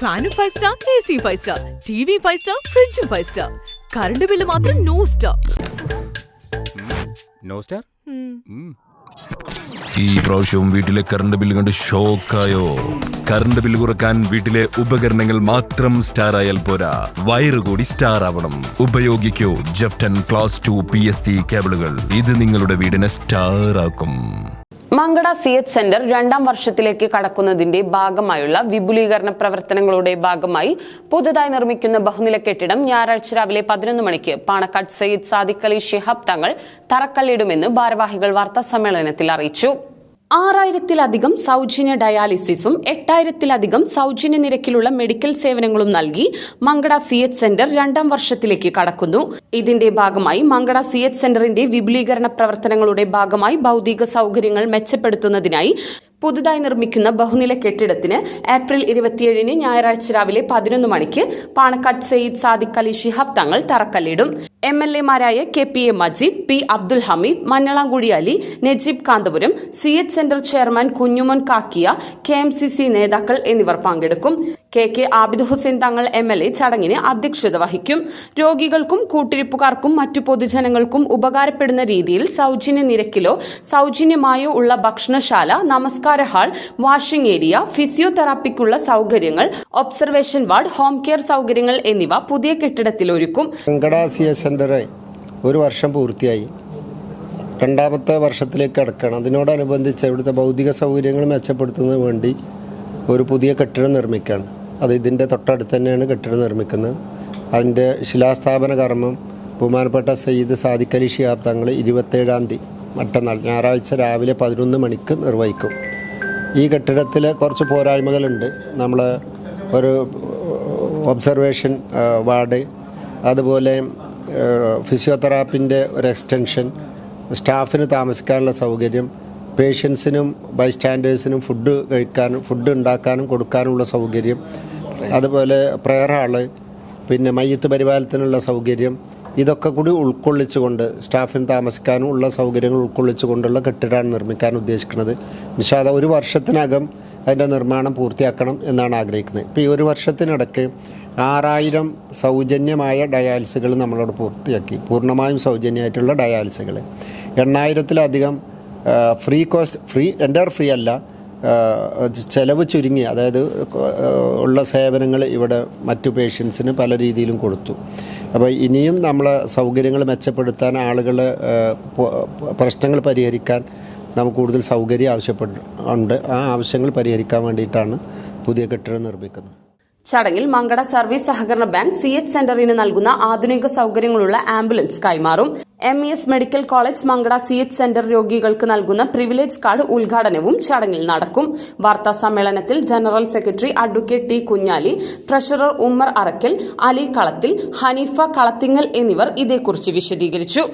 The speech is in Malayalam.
ഫാനും five star A C five star T V five star ഫ്രിഡ്ജും ഫൈവ് സ്റ്റാർ കറണ്ട് ബില്ല് മാത്രം നോ സ്റ്റാർ നോ സ്റ്റാർ ഈ പ്രാവശ്യവും വീട്ടിലെ കറണ്ട് ബില്ല് കണ്ട് ഷോക്കായോ കറണ്ട് ബില്ല് കുറയ്ക്കാൻ വീട്ടിലെ ഉപകരണങ്ങൾ മാത്രം സ്റ്റാർ ആയാൽ പോരാ. വയറ് കൂടി സ്റ്റാർ ആവണം. ഉപയോഗിക്കൂ ജെഫ്റ്റൻ class two P S T കേബിളുകൾ ഇത് നിങ്ങളുടെ വീടിനെ സ്റ്റാർ ആക്കും. മങ്കട സി എച്ച് സെന്റർ രണ്ടാം വർഷത്തിലേക്ക് കടക്കുന്നതിന്റെ ഭാഗമായുള്ള വിപുലീകരണ പ്രവർത്തനങ്ങളുടെ ഭാഗമായി പുതുതായി നിർമ്മിക്കുന്ന ബഹുനില കെട്ടിടം ഞായറാഴ്ച രാവിലെ പതിനൊന്ന് മണിക്ക് പാണക്കാട് സയ്യിദ് സാദിഖ് അലി ഷിഹാബ് തങ്ങൾ തറക്കല്ലിടുമെന്ന് ഭാരവാഹികൾ വാർത്താ സമ്മേളനത്തിൽ അറിയിച്ചു. ആറായിരത്തിലധികം സൗജന്യ ഡയാലിസിസും എട്ടായിരത്തിലധികം സൗജന്യ നിരക്കിലുള്ള മെഡിക്കൽ സേവനങ്ങളും നൽകി മങ്കട സി എച്ച് സെന്റർ രണ്ടാം വർഷത്തിലേക്ക് കടക്കുന്നു. ഇതിന്റെ ഭാഗമായി മങ്കട സി എച്ച് സെന്ററിന്റെ വിപുലീകരണ പ്രവർത്തനങ്ങളുടെ ഭാഗമായി ഭൗതിക സൗകര്യങ്ങൾ മെച്ചപ്പെടുത്തുന്നതിനായി പുതുതായി നിർമ്മിക്കുന്ന ബഹുനില കെട്ടിടത്തിന് ഏപ്രിൽ ഇരുപത്തിയേഴിന് ഞായറാഴ്ച രാവിലെ പതിനൊന്ന് മണിക്ക് പാണക്കാട് സയ്യിദ് സാദിഖ് അലി ഷിഹാബ് തങ്ങൾ തറക്കല്ലിടും. M L എമാരായ K P A Majeed P Abdul Hameed Manjalamkuzhi Ali Najeeb Kanthapuram C H centre chairman Kunjumon Kakkiya K M C C നേതാക്കൾ എന്നിവർ പങ്കെടുക്കും. K K Abid Hussain Thangal M L A ചടങ്ങിന് അധ്യക്ഷത വഹിക്കും. രോഗികൾക്കും കൂട്ടിരിപ്പുകാർക്കും മറ്റു പൊതുജനങ്ങൾക്കും ഉപകാരപ്പെടുന്ന രീതിയിൽ സൗജന്യ നിരക്കിലോ സൗജന്യമായോ ഉള്ള ഭക്ഷണശാല നമസ്കാര ഹാൾ വാഷിംഗ് ഏരിയ ഫിസിയോതെറാപ്പിക്കുള്ള സൗകര്യങ്ങൾ ഒബ്സർവേഷൻ വാർഡ് ഹോം കെയർ സൗകര്യങ്ങൾ എന്നിവ പുതിയ കെട്ടിടത്തിൽ ഒരുക്കും. ഒരു വർഷം പൂർത്തിയായി. രണ്ടാമത്തെ വർഷത്തിലേക്ക് അടക്കണം അതിനോടനുബന്ധിച്ച് ഇവിടുത്തെ ഭൗതിക സൗകര്യങ്ങൾ മെച്ചപ്പെടുത്തുന്നതിന് വേണ്ടി ഒരു പുതിയ കെട്ടിടം നിർമ്മിക്കുകയാണ്. അത് ഇതിന്റെ തൊട്ടടുത്ത് തന്നെയാണ് കെട്ടിടം നിർമ്മിക്കുന്നത്. അതിന്റെ ശിലാസ്ഥാപന കർമ്മം ബഹുമാനപ്പെട്ട സയ്യിദ് സാദിഖ് അലി ഷിഹാബ് തങ്ങൾ ഇരുപത്തേഴാം തീയതി മറ്റന്നാൾ ഞായറാഴ്ച രാവിലെ പതിനൊന്ന് മണിക്ക് നിർവഹിക്കും. ഈ കെട്ടിടത്തിൽ കുറച്ച് പോരായ്മകളുണ്ട്. നമ്മൾ ഒരു ഒബ്സർവേഷൻ വാർഡ് അതുപോലെ ഫിസിയോതെറാപ്പിന്റെ ഒരു എക്സ്റ്റൻഷൻ സ്റ്റാഫിന് താമസിക്കാനുള്ള സൗകര്യം പേഷ്യൻസിനും ബൈസ്റ്റാൻഡേഴ്സിനും ഫുഡ് കഴിക്കാനും ഫുഡ് ഉണ്ടാക്കാനും കൊടുക്കാനുള്ള സൗകര്യം അതുപോലെ പ്രെയർ ഹാൾ പിന്നെ മയ്യത്ത് പരിപാലനത്തിനുള്ള സൗകര്യം ഇതൊക്കെ കൂടി ഉൾക്കൊള്ളിച്ചുകൊണ്ട് സ്റ്റാഫിന് താമസിക്കാനും ഉള്ള സൗകര്യങ്ങൾ ഉൾക്കൊള്ളിച്ചുകൊണ്ടുള്ള കെട്ടിടമാണ് നിർമ്മിക്കാൻ ഉദ്ദേശിക്കുന്നത്. നിഷാദ ഒരു വർഷത്തിനകം അതിന്റെ നിർമ്മാണം പൂർത്തിയാക്കണം എന്നാണ് ആഗ്രഹിക്കുന്നത്. ഇപ്പോൾ ഈ ഒരു വർഷത്തിനിടയ്ക്ക് ആറായിരം സൗജന്യമായ ഡയാലിസുകൾ നമ്മളവിടെ പൂർത്തിയാക്കി. പൂർണമായും സൗജന്യമായിട്ടുള്ള ഡയാലിസുകൾ. എണ്ണായിരത്തിലധികം free cost free enter free അല്ല. ചെലവ് ചുരുങ്ങി അതായത് ഉള്ള സേവനങ്ങൾ ഇവിടെ മറ്റു പേഷ്യൻസിന് പല രീതിയിലും കൊടുത്തു. അപ്പോൾ ഇനിയും നമ്മളെ സൗകര്യങ്ങൾ മെച്ചപ്പെടുത്താൻ ആളുകൾ പ്രശ്നങ്ങൾ പരിഹരിക്കാൻ നമുക്ക് കൂടുതൽ സൗകര്യം ആവശ്യപ്പെട്ടുണ്ട് ആ ആവശ്യങ്ങൾ പരിഹരിക്കാൻ വേണ്ടിയിട്ടാണ് പുതിയ കെട്ടിടം നിർമ്മിക്കുന്നത്. ചടങ്ങിൽ മങ്കട സർവീസ് സഹകരണ ബാങ്ക് സി എച്ച് സെന്ററിന് നൽകുന്ന ആധുനിക സൗകര്യങ്ങളുള്ള ആംബുലൻസ് കൈമാറും. M E S medical college Mankada C H centre രോഗികൾക്ക് നൽകുന്ന പ്രിവിലേജ് കാർഡ് ഉദ്ഘാടനവും ചടങ്ങിൽ നടക്കും. വാർത്താ സമ്മേളനത്തിൽ general secretary advocate T Kunhali treasurer Ummer Arakkal Ali Kalathil Haneefa Kalathingal എന്നിവർ ഇതേക്കുറിച്ച് വിശദീകരിച്ചു.